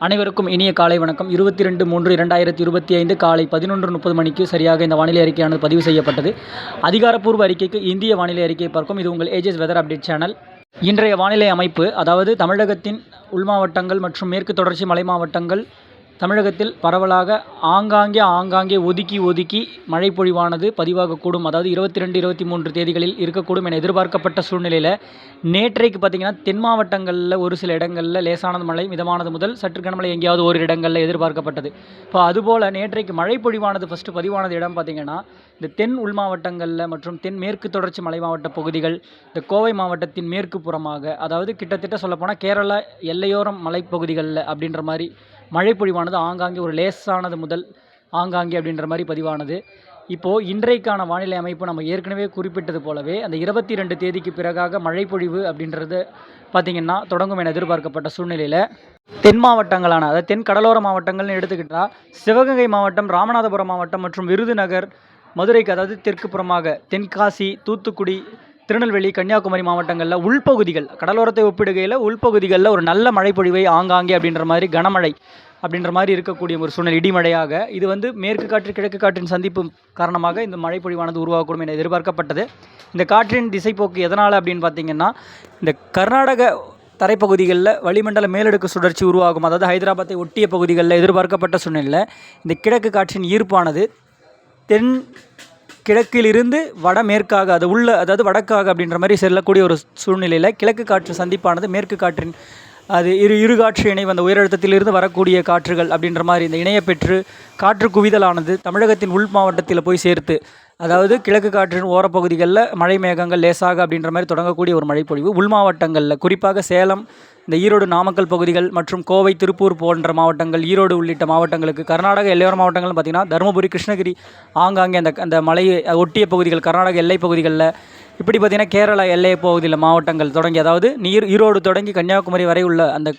அனைவருக்கும் இனிய காலை வணக்கம். இருபத்தி ரெண்டு மூன்று இரண்டாயிரத்தி இருபத்தி ஐந்து காலை பதினொன்று முப்பது மணிக்கு சரியாக இந்த வானிலை அறிக்கையானது பதிவு செய்யப்பட்டது. அதிகாரப்பூர்வ அறிக்கைக்கு இந்திய வானிலை அறிக்கையை பார்க்கும் இது உங்கள் ஏஜஸ் வெதர் அப்டேட் சேனல் இன்றைய வானிலை அமைப்பு அதாவது தமிழகத்தின் உள் மாவட்டங்கள் மற்றும் மேற்கு தொடர்ச்சி மலை மாவட்டங்கள் தமிழகத்தில் பரவலாக ஆங்காங்கே ஆங்காங்கே ஒதுக்கி ஒதுக்கி மழை பொழிவானது பதிவாகக்கூடும். அதாவது இருபத்தி ரெண்டு இருபத்தி மூன்று தேதிகளில் இருக்கக்கூடும் என எதிர்பார்க்கப்பட்ட சூழ்நிலையில் நேற்றைக்கு பார்த்திங்கன்னா தென் மாவட்டங்களில் ஒரு சில இடங்களில் லேசானது மழை மிதமானது முதல் சற்று கனமழை எங்கேயாவது ஒரு இடங்களில் எதிர்பார்க்கப்பட்டது. இப்போ அதுபோல் நேற்றைக்கு மழை பொழிவானது ஃபஸ்ட்டு பதிவானது இடம் பார்த்திங்கன்னா இந்த தென் உள் மாவட்டங்களில் மற்றும் தென் மேற்கு தொடர்ச்சி மலை மாவட்ட பகுதிகள் இந்த கோவை மாவட்டத்தின் மேற்கு புறமாக அதாவது கிட்டத்தட்ட சொல்லப்போனால் கேரளா எல்லையோரம் மலைப்பகுதிகளில் அப்படின்ற மாதிரி மழைப்பொழிவானது ஆங்காங்கே ஒரு லேசானது முதல் ஆங்காங்கே அப்படின்ற மாதிரி பதிவானது. இப்போது இன்றைக்கான வானிலை அமைப்பு நம்ம ஏற்கனவே குறிப்பிட்டது போலவே அந்த இருபத்தி ரெண்டு தேதிக்கு பிறகாக மழைப்பொழிவு அப்படின்றது பார்த்திங்கன்னா தொடங்கும் என எதிர்பார்க்கப்பட்ட சூழ்நிலையில் தென் மாவட்டங்களான அதாவது தென் கடலோர மாவட்டங்கள்னு எடுத்துக்கிட்டால் சிவகங்கை மாவட்டம் ராமநாதபுரம் மாவட்டம் மற்றும் விருதுநகர் மதுரைக்கு அதாவது தெற்கு புறமாக தென்காசி தூத்துக்குடி திருநெல்வேலி கன்னியாகுமரி மாவட்டங்களில் உள்பகுதிகள் கடலோரத்தை ஒப்பிடுகையில் உள்பகுதிகளில் ஒரு நல்ல மழைப்பொழிவை ஆங்காங்கே அப்படின்ற மாதிரி கனமழை அப்படின்ற மாதிரி இருக்கக்கூடிய ஒரு சூழ்நிலை இடிமழையாக. இது வந்து மேற்கு காற்று கிழக்கு காற்றின் சந்திப்பு காரணமாக இந்த மழைப்பொழிவானது உருவாகக்கூடும் என எதிர்பார்க்கப்பட்டது. இந்த காற்றின் திசைப்போக்கு எதனால் அப்படின்னு பார்த்தீங்கன்னா இந்த கர்நாடக தரைப்பகுதிகளில் வளிமண்டல மேலடுக்கு சுழற்சி உருவாகும். அதாவது ஹைதராபாத்தை ஒட்டிய பகுதிகளில் எதிர்பார்க்கப்பட்ட சூழ்நிலையில் இந்த கிழக்கு காற்றின் ஈர்ப்பானது தென் கிழக்கிலிருந்து வடமேற்காக அது உள்ள அதாவது வடக்காக அப்படின்ற மாதிரி செல்லக்கூடிய ஒரு சூழ்நிலையில் கிழக்கு காற்று சந்திப்பானது மேற்கு காற்றின் அது இரு இரு காற்று இணைவு அந்த உயரழுத்தத்திலிருந்து வரக்கூடிய காற்றுகள் அப்படின்ற மாதிரி இந்த இணைய பெற்று காற்று குவிதலானது தமிழகத்தின் உள் மாவட்டத்தில் போய் சேர்த்து அதாவது கிழக்கு காற்றின் ஓரப்பகுதிகளில் மழை மேகங்கள் லேசாக அப்படின்ற மாதிரி தொடங்கக்கூடிய ஒரு மழைப்பொழிவு. உள் மாவட்டங்களில் குறிப்பாக சேலம் இந்த ஈரோடு நாமக்கல் பகுதிகள் மற்றும் கோவை திருப்பூர் போன்ற மாவட்டங்கள் ஈரோடு உள்ளிட்ட மாவட்டங்களுக்கு கர்நாடக எல்லையோர மாவட்டங்கள்னு பார்த்திங்கன்னா தருமபுரி கிருஷ்ணகிரி ஆங்காங்கே அந்த அந்த மலை ஒட்டிய பகுதிகள் கர்நாடக எல்லை பகுதிகளில் இப்படி பார்த்திங்கன்னா கேரளா எல்லை பகுதியில் மாவட்டங்கள் தொடங்கி அதாவது நீர் ஈரோடு தொடங்கி கன்னியாகுமரி வரை உள்ள அந்த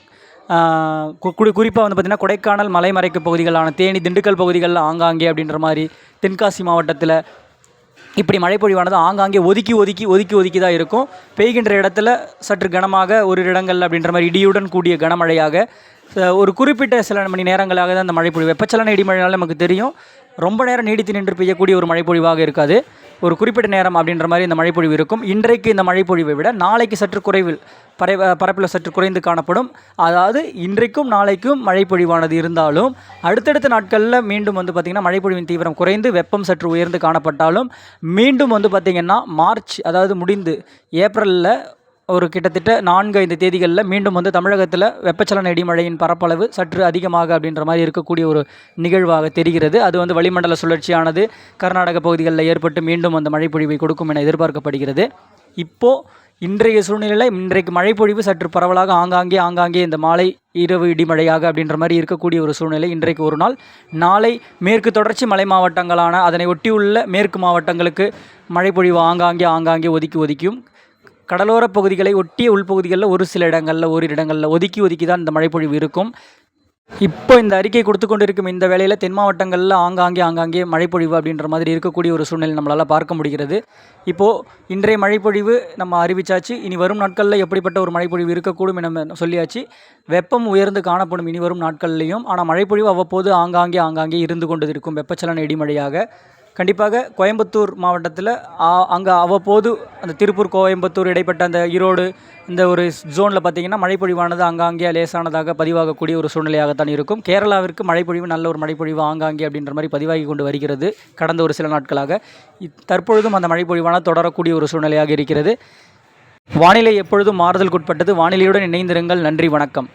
குறிப்பாக வந்து பார்த்திங்கன்னா கொடைக்கானல் மலைமறைக்கு பகுதிகளான தேனி திண்டுக்கல் பகுதிகளில் ஆங்காங்கே அப்படின்ற மாதிரி தென்காசி மாவட்டத்தில் இப்படி மழைப்பொழிவானது ஆங்காங்கே ஒதுக்கி ஒதுக்கி ஒதுக்கி ஒதுக்கி தான் இருக்கும். பெய்கின்ற இடத்துல சற்று கனமாக ஒரு இடங்கள் அப்படின்ற மாதிரி இடியுடன் கூடிய கனமழையாக ஒரு குறிப்பிட்ட சில மணி நேரங்களாக தான் அந்த மழைப்பொழிவு. வெப்பச்சலன இடிமழைனால நமக்கு தெரியும். ரொம்ப நேரம் நீடித்து நின்று பெய்யக்கூடிய ஒரு மழைப்பொழிவாக இருக்காது. ஒரு குறிப்பிட்ட நேரம் அப்படின்ற மாதிரி இந்த மழைப்பொழிவு இருக்கும். இன்றைக்கு இந்த மழைப்பொழிவை விட நாளைக்கு சற்று குறைவில் பறை பரப்பில் சற்று குறைந்து காணப்படும். அதாவது இன்றைக்கும் நாளைக்கும் மழைப்பொழிவானது இருந்தாலும் அடுத்தடுத்த நாட்களில் மீண்டும் வந்து பார்த்திங்கன்னா மழைப்பொழிவின் தீவிரம் குறைந்து வெப்பம் சற்று உயர்ந்து காணப்பட்டாலும் மீண்டும் வந்து பார்த்திங்கன்னா மார்ச் அதாவது முடிந்து ஏப்ரலில் ஒரு கிட்டத்தட்ட நான்கு ஐந்து தேதிகளில் மீண்டும் வந்து தமிழகத்தில் வெப்பச்சலன இடிமழையின் பரப்பளவு சற்று அதிகமாக அப்படின்ற மாதிரி இருக்கக்கூடிய ஒரு நிகழ்வாக தெரிகிறது. அது வந்து வளிமண்டல சுழற்சியானது கர்நாடக பகுதிகளில் ஏற்பட்டு மீண்டும் அந்த மழைப்பொழிவை கொடுக்கும் என எதிர்பார்க்கப்படுகிறது. இப்போது இன்றைய சூழ்நிலையில் இன்றைக்கு மழைப்பொழிவு சற்று பரவலாக ஆங்காங்கே ஆங்காங்கே இந்த மாலை இரவு இடிமழையாக அப்படின்ற மாதிரி இருக்கக்கூடிய ஒரு சூழ்நிலை இன்றைக்கு ஒரு நாள். நாளை மேற்கு தொடர்ச்சி மலை மாவட்டங்களான அதனை ஒட்டியுள்ள மேற்கு மாவட்டங்களுக்கு மழைப்பொழிவு ஆங்காங்கே ஆங்காங்கே ஒதுக்கி ஒதுக்கியும் கடலோர பகுதிகளை ஒட்டிய உள்பகுதிகளில் ஒரு சில இடங்களில் ஓரிரு இடங்களில் ஒதுக்கி ஒதுக்கி தான் இந்த மழைப்பொழிவு இருக்கும். இப்போ இந்த அறிக்கை கொடுத்து கொண்டிருக்கும் இந்த வேளையில் தென் மாவட்டங்களில் ஆங்காங்கே ஆங்காங்கே மழைப்பொழிவு அப்படின்ற மாதிரி இருக்கக்கூடிய ஒரு சூழ்நிலை நம்மளால் பார்க்க முடிகிறது. இப்போது இன்றைய மழைப்பொழிவு நம்ம அறிவிச்சாச்சு. இனி வரும் நாட்களில் எப்படிப்பட்ட ஒரு மழைப்பொழிவு இருக்கக்கூடும் என சொல்லியாச்சு. வெப்பம் உயர்ந்து காணப்படும் இனி வரும் நாட்கள்லையும் ஆனால் மழைப்பொழிவு அவ்வப்போது ஆங்காங்கே ஆங்காங்கே இருந்து கொண்டு இருக்கும் வெப்பச்சலன இடிமழையாக கண்டிப்பாக கோயம்புத்தூர் மாவட்டத்தில் அங்கே அவ்வப்போது அந்த திருப்பூர் கோயம்புத்தூர் இடைப்பட்ட அந்த ஈரோடு இந்த ஒரு ஜோனில் பார்த்திங்கன்னா மழைப்பொழிவானது ஆங்காங்கே லேசானதாக பதிவாகக்கூடிய ஒரு சூழ்நிலையாகத்தான் இருக்கும். கேரளாவிற்கு மழைப்பொழிவு நல்ல ஒரு மழைப்பொழிவு ஆங்காங்கே அப்படின்ற மாதிரி பதிவாகி கொண்டு வருகிறது கடந்த ஒரு சில நாட்களாக. தற்பொழுதும் அந்த மழைப்பொழிவானது தொடரக்கூடிய ஒரு சூழ்நிலையாக இருக்கிறது. வானிலை எப்பொழுதும் மாறுதலுக்குட்பட்டது. வானிலையுடன் இணைந்திருங்கள். நன்றி வணக்கம்.